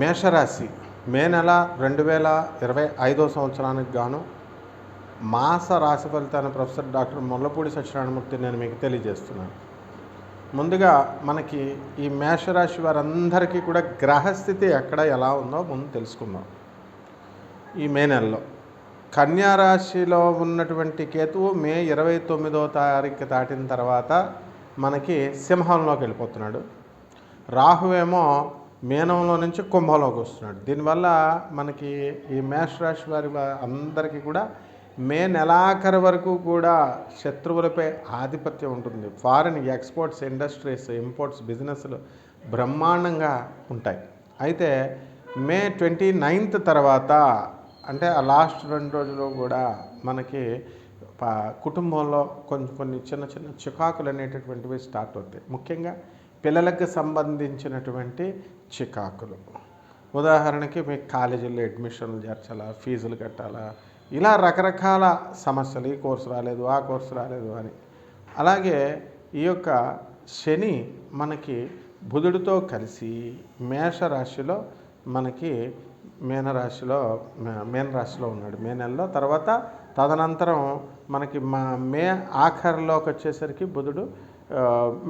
మేషరాశి మే నెల రెండు వేల ఇరవై ఐదో సంవత్సరానికి గాను మాస రాశి ఫలితాన్ని ప్రొఫెసర్ డాక్టర్ ముల్లపూడి సత్యనారాయణమూర్తి నేను మీకు తెలియజేస్తున్నాను. ముందుగా మనకి ఈ మేషరాశి వారందరికీ కూడా గ్రహస్థితి ఎక్కడ ఎలా ఉందో ముందు తెలుసుకుందాం. ఈ మే నెలలో కన్యారాశిలో ఉన్నటువంటి కేతువు మే ఇరవై తొమ్మిదో తారీఖు దాటిన తర్వాత మనకి సింహంలోకి వెళ్ళిపోతున్నాడు. రాహువేమో మీనంలో నుంచి కుంభంలోకి వస్తున్నాడు. దీనివల్ల మనకి ఈ మేషరాశి వారి అందరికీ కూడా మే నెలాఖరు వరకు కూడా శత్రువులపై ఆధిపత్యం ఉంటుంది. ఫారిన్ ఎక్స్పోర్ట్స్ ఇండస్ట్రీస్ ఇంపోర్ట్స్ బిజినెస్లు బ్రహ్మాండంగా ఉంటాయి. అయితే మే ట్వంటీ నైన్త్ తర్వాత అంటే ఆ లాస్ట్ రెండు రోజులు కూడా మనకి కుటుంబంలో కొన్ని కొన్ని చిన్న చిన్న చికాకులు అనేటటువంటివి స్టార్ట్ అవుతాయి. ముఖ్యంగా పిల్లలకు సంబంధించినటువంటి చికాకులు. ఉదాహరణకి మీకు కాలేజీల్లో అడ్మిషన్లు చేర్చాలా ఫీజులు కట్టాలా ఇలా రకరకాల సమస్యలు ఈ కోర్సు రాలేదు ఆ కోర్సు రాలేదు అని. అలాగే ఈ యొక్క శని మనకి బుధుడితో కలిసి మేషరాశిలో మనకి మీనరాశిలో మీనరాశిలో ఉన్నాడు. మే నెలలో తర్వాత తదనంతరం మనకి మా మే ఆఖరిలోకి వచ్చేసరికి బుధుడు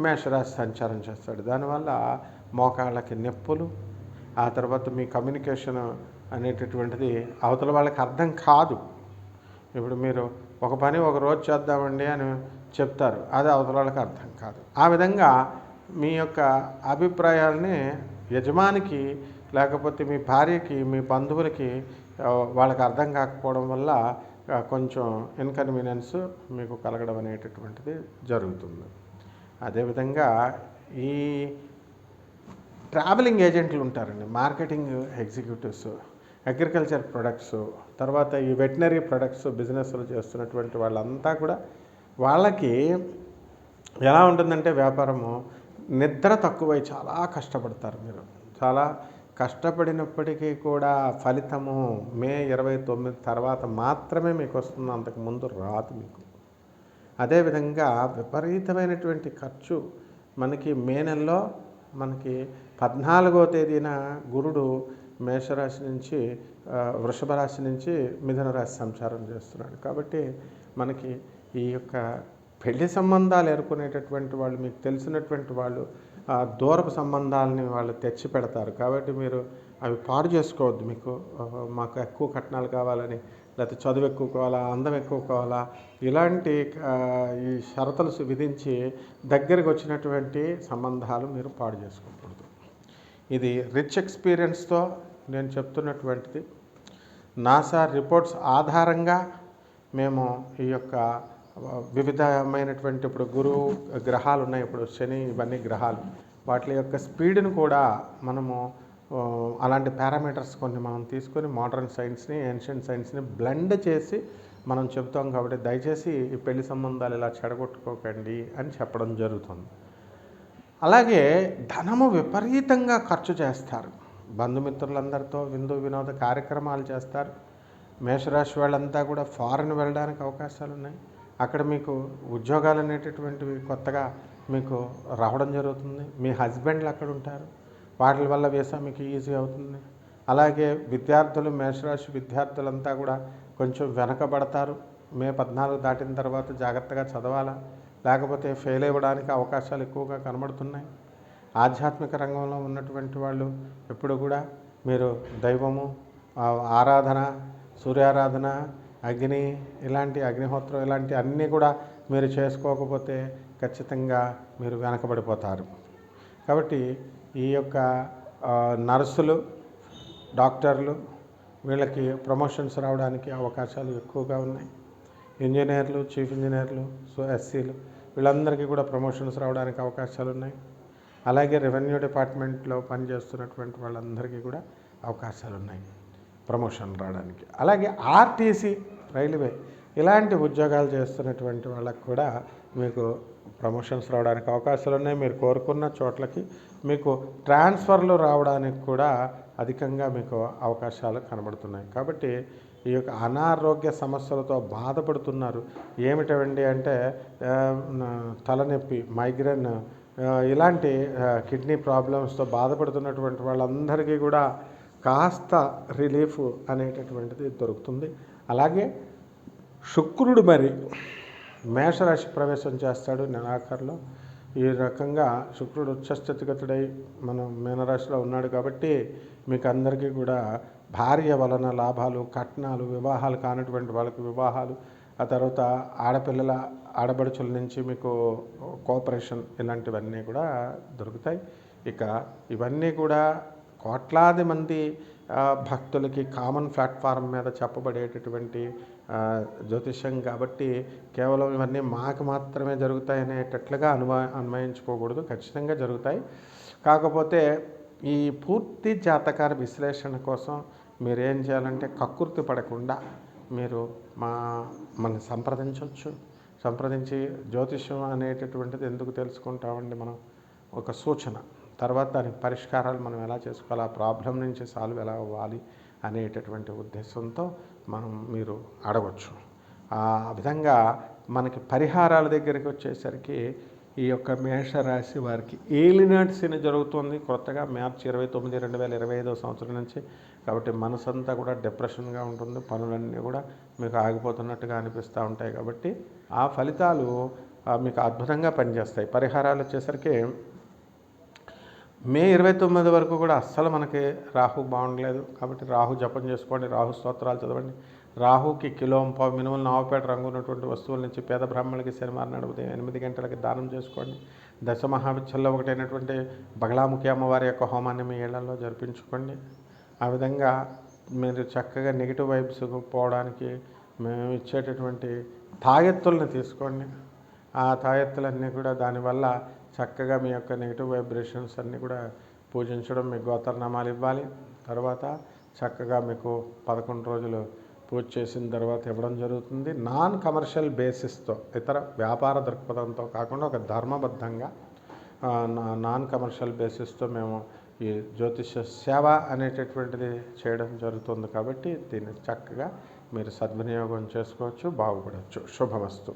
మేషరాశి సంచారం చేస్తాడు. దానివల్ల మోకాళ్ళకి నొప్పులు ఆ తర్వాత మీ కమ్యూనికేషన్ అనేటటువంటిది అవతల వాళ్ళకి అర్థం కాదు. ఇప్పుడు మీరు ఒక పని ఒక రోజు చేద్దామండి అని చెప్తారు. అది అవతల వాళ్ళకి అర్థం కాదు. ఆ విధంగా మీ యొక్క అభిప్రాయాలని యజమానికి లేకపోతే మీ భార్యకి మీ బంధువులకి వాళ్ళకి అర్థం కాకపోవడం వల్ల కొంచెం ఇన్కన్వీనియన్స్ మీకు కలగడం అనేటటువంటిది జరుగుతుంది. అదేవిధంగా ఈ ట్రావెలింగ్ ఏజెంట్లు ఉంటారండి. మార్కెటింగ్ ఎగ్జిక్యూటివ్స్ అగ్రికల్చర్ ప్రొడక్ట్స్ తర్వాత ఈ వెటనరీ ప్రొడక్ట్స్ బిజినెస్లు చేస్తున్నటువంటి వాళ్ళంతా కూడా వాళ్ళకి ఎలా ఉంటుందంటే వ్యాపారము నిద్ర తక్కువై చాలా కష్టపడతారు మీరు. చాలా కష్టపడినప్పటికీ కూడా ఫలితము మే ఇరవై తొమ్మిది తర్వాత మాత్రమే మీకు వస్తుంది. అంతకు ముందు రాదు మీకు. అదేవిధంగా విపరీతమైనటువంటి ఖర్చు మనకి మే నెలలో మనకి పద్నాలుగో తేదీన గురుడు మేషరాశి నుంచి వృషభ రాశి నుంచి మిథున రాశి సంచారం చేస్తున్నాడు. కాబట్టి మనకి ఈ యొక్క పెళ్ళి సంబంధాలు ఏర్కొనేటటువంటి వాళ్ళు మీకు తెలిసినటువంటి వాళ్ళు దూరపు సంబంధాలని వాళ్ళు తెచ్చి పెడతారు. కాబట్టి మీరు అవి పాడు చేసుకోవద్దు మీకు. మాకు ఎక్కువ కట్నాలు కావాలని లేకపోతే చదువు ఎక్కువ కావాలా అందం ఎక్కువ కావాలా ఇలాంటి ఈ షరతులు విధించి దగ్గరికి వచ్చినటువంటి సంబంధాలు మీరు పాడు చేసుకోకూడదు. ఇది రిచ్ ఎక్స్పీరియన్స్తో నేను చెప్తున్నటువంటిది. నాసా రిపోర్ట్స్ ఆధారంగా మేము ఈ యొక్క వివిధమైనటువంటి ఇప్పుడు గురువు గ్రహాలు ఉన్నాయి. ఇప్పుడు శని ఇవన్నీ గ్రహాలు. వాటి యొక్క స్పీడ్ని కూడా మనము అలాంటి పారామీటర్స్ కొన్ని మనం తీసుకొని మోడర్న్ సైన్స్ని ఏన్షియంట్ సైన్స్ని బ్లెండ్ చేసి మనం చెప్తాం కాబట్టి దయచేసి ఈ పెళ్ళి సంబంధాలు ఇలా చెడగొట్టుకోకండి అని చెప్పడం జరుగుతుంది. అలాగే ధనము విపరీతంగా ఖర్చు చేస్తారు. బంధుమిత్రులందరితో విందు వినోద కార్యక్రమాలు చేస్తారు. మేషరాశి వాళ్ళంతా కూడా ఫారెన్ వెళ్ళడానికి అవకాశాలు ఉన్నాయి. అక్కడ మీకు ఉద్యోగాలు అనేటటువంటివి కొత్తగా మీకు రావడం జరుగుతుంది. మీ హస్బెండ్లు అక్కడ ఉంటారు. వాటి వల్ల వేసా మీకు ఈజీ అవుతుంది. అలాగే విద్యార్థులు మేషరాశి విద్యార్థులంతా కూడా కొంచెం వెనకబడతారు. మే పద్నాలుగు దాటిన తర్వాత జాగ్రత్తగా చదవాలా? లేకపోతే ఫెయిల్ అవ్వడానికి అవకాశాలు ఎక్కువగా కనబడుతున్నాయి. ఆధ్యాత్మిక రంగంలో ఉన్నటువంటి వాళ్ళు ఎప్పుడు కూడా మీరు దైవము ఆరాధన సూర్యారాధన అగ్ని ఇలాంటి అగ్నిహోత్రం ఇలాంటి అన్నీ కూడా మీరు చేసుకోకపోతే ఖచ్చితంగా మీరు వెనకబడిపోతారు. కాబట్టి ఈ యొక్క నర్సులు డాక్టర్లు వీళ్ళకి ప్రమోషన్స్ రావడానికి అవకాశాలు ఎక్కువగా ఉన్నాయి. ఇంజనీర్లు చీఫ్ ఇంజనీర్లు సో ఎస్సీలు వీళ్ళందరికీ కూడా ప్రమోషన్స్ రావడానికి అవకాశాలు ఉన్నాయి. అలాగే రెవెన్యూ డిపార్ట్మెంట్లో పనిచేస్తున్నటువంటి వాళ్ళందరికీ కూడా అవకాశాలు ఉన్నాయి ప్రమోషన్ రావడానికి. అలాగే ఆర్టీసీ రైల్వే ఇలాంటి ఉద్యోగాలు చేస్తున్నటువంటి వాళ్ళకు కూడా మీకు ప్రమోషన్స్ రావడానికి అవకాశాలు ఉన్నాయి. మీరు కోరుకున్న చోట్లకి మీకు ట్రాన్స్ఫర్లు రావడానికి కూడా అధికంగా మీకు అవకాశాలు కనబడుతున్నాయి. కాబట్టి ఈ యొక్క అనారోగ్య సమస్యలతో బాధపడుతున్నారు. ఏమిటండి అంటే తలనొప్పి మైగ్రేన్ ఇలాంటి కిడ్నీ ప్రాబ్లమ్స్తో బాధపడుతున్నటువంటి వాళ్ళందరికీ కూడా కాస్త రిలీఫ్ అనేటటువంటిది దొరుకుతుంది. అలాగే శుక్రుడు మరి మేషరాశి ప్రవేశం చేస్తాడు నెలాఖరులో. ఈ రకంగా శుక్రుడు ఉచ్చస్థితిగతుడై మనం మీనరాశిలో ఉన్నాడు కాబట్టి మీకు అందరికీ కూడా భార్య వలన లాభాలు కట్నాలు వివాహాలు కానటువంటి వాళ్ళకి వివాహాలు ఆ తర్వాత ఆడపిల్లల ఆడబడుచుల నుంచి మీకు కోఆపరేషన్ ఇలాంటివన్నీ కూడా దొరుకుతాయి. ఇక ఇవన్నీ కూడా కోట్లాది మంది భక్తులకి కామన్ ప్లాట్ఫారం మీద చెప్పబడేటటువంటి జ్యోతిష్యం కాబట్టి కేవలం ఇవన్నీ మాకు మాత్రమే జరుగుతాయి అనేటట్లుగా అనుభ అన్వయించుకోకూడదు. ఖచ్చితంగా జరుగుతాయి. కాకపోతే ఈ పూర్తి జాతకాల విశ్లేషణ కోసం మీరు ఏం చేయాలంటే కక్కుర్తి పడకుండా మీరు మా మన సంప్రదించవచ్చు సంప్రదించి జ్యోతిష్యం అనేటటువంటిది ఎందుకు తెలుసుకుంటామండి మనం? ఒక సూచన. తర్వాత దానికి పరిష్కారాలు మనం ఎలా చేసుకోవాలి ఆ ప్రాబ్లం నుంచి సాల్వ్ ఎలా అవ్వాలి అనేటటువంటి ఉద్దేశంతో మనం మీరు అడగచ్చు. ఆ విధంగా మనకి పరిహారాల దగ్గరికి వచ్చేసరికి ఈ యొక్క మేషరాశి వారికి ఏలినాటి శని జరుగుతుంది. కొత్తగా మార్చి ఇరవై తొమ్మిది రెండు వేల ఇరవై ఐదో సంవత్సరం నుంచి కాబట్టి మనసంతా కూడా డిప్రెషన్గా ఉంటుంది. పనులన్నీ కూడా మీకు ఆగిపోతున్నట్టుగా అనిపిస్తూ ఉంటాయి కాబట్టి ఆ ఫలితాలు మీకు అద్భుతంగా పనిచేస్తాయి. పరిహారాలు వచ్చేసరికి మే ఇరవై తొమ్మిది వరకు కూడా అస్సలు మనకి రాహు బాగుండలేదు. కాబట్టి రాహు జపం చేసుకోండి రాహు స్తోత్రాలు చదవండి. రాహుకి కిలో పావు మినుములు నావపేట రంగు ఉన్నటువంటి వస్తువుల నుంచి పేద బ్రాహ్మణులకి శనివారం నడిపితే ఎనిమిది గంటలకి దానం చేసుకోండి. దశ మహావిద్యల్లో ఒకటైనటువంటి బగలాముఖి అమ్మవారి యొక్క హోమాన్ని మీ ఏళ్ళలో జరిపించుకోండి. ఆ విధంగా మీరు చక్కగా నెగిటివ్ వైబ్స్ పోవడానికి మేము ఇచ్చేటటువంటి తాగెత్తుల్ని తీసుకోండి. ఆ తాయెత్తులన్నీ కూడా దానివల్ల చక్కగా మీ యొక్క నెగిటివ్ వైబ్రేషన్స్ అన్నీ కూడా పూజించడం మీకు గోతర్నామాలు ఇవ్వాలి. తర్వాత చక్కగా మీకు పదకొండు రోజులు పూజ చేసిన తర్వాత ఇవ్వడం జరుగుతుంది. నాన్ కమర్షియల్ బేసిస్తో ఇతర వ్యాపార దృక్పథంతో కాకుండా ఒక ధర్మబద్ధంగా నాన్ కమర్షియల్ బేసిస్తో మేము ఈ జ్యోతిష సేవ అనేటటువంటిది చేయడం జరుగుతుంది కాబట్టి దీన్ని చక్కగా మీరు సద్వినియోగం చేసుకోవచ్చు బాగుపడవచ్చు. శుభమస్తు.